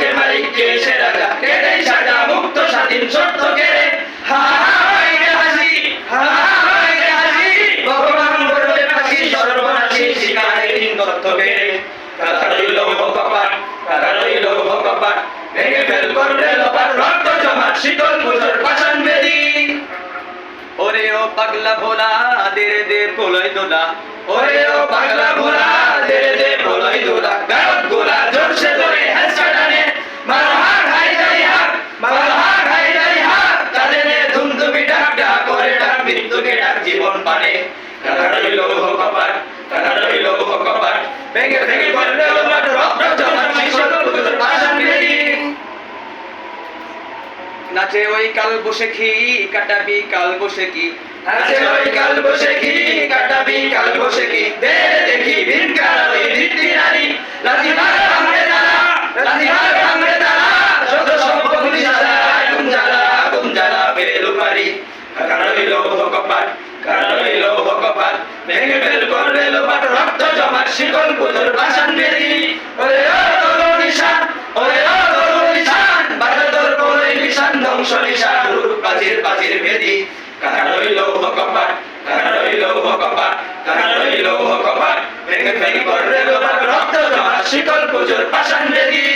কে মালিক কে সে রাজা কে দেই সাজা মুক্ত স্বাধীন সত্য কে রে হা হাই রে হাসি হা হাই রে হাসি ভগবান করবে ফাঁসি সর্বনাশী শিকারে দিন তথ্য কে রে কাটা রইল কপাট কাটা রইল কপাট ভেঙে ফেল করবে লোপার রক্ত জমাট শীতল পুজোর পাশান বেদী। ওরে ও পাগলা ভোলা দে দে পোলাই দোলা। ওরে ও পাগলা ভোলা দে দে পোলাই দোলা। নাচে ওই কাল বসে খি কাটাবি কাল বসে কি নাচে ওই কাল বসে কি কাটাবি কাল বসে কি দে দেখি ভিনকার ওই ভিত্তি নারী। লাঠি মার ভাঙড়ে দাঁড়া লাঠি মার দাঁড়া যত সম্পদ নিশালা আগুন জ্বালা আগুন জ্বালা মেরে লুপারি কারণ হইল করলে লোপাট রক্ত জমাট শিকল পুজোর বাসান বেরি ওরে ও নিশান ওরে ও নিশান বাজা তোর বলে নিশান ধ্বংস নিশান, রূপ জমাট শিকল পুজোর বাসান বেরি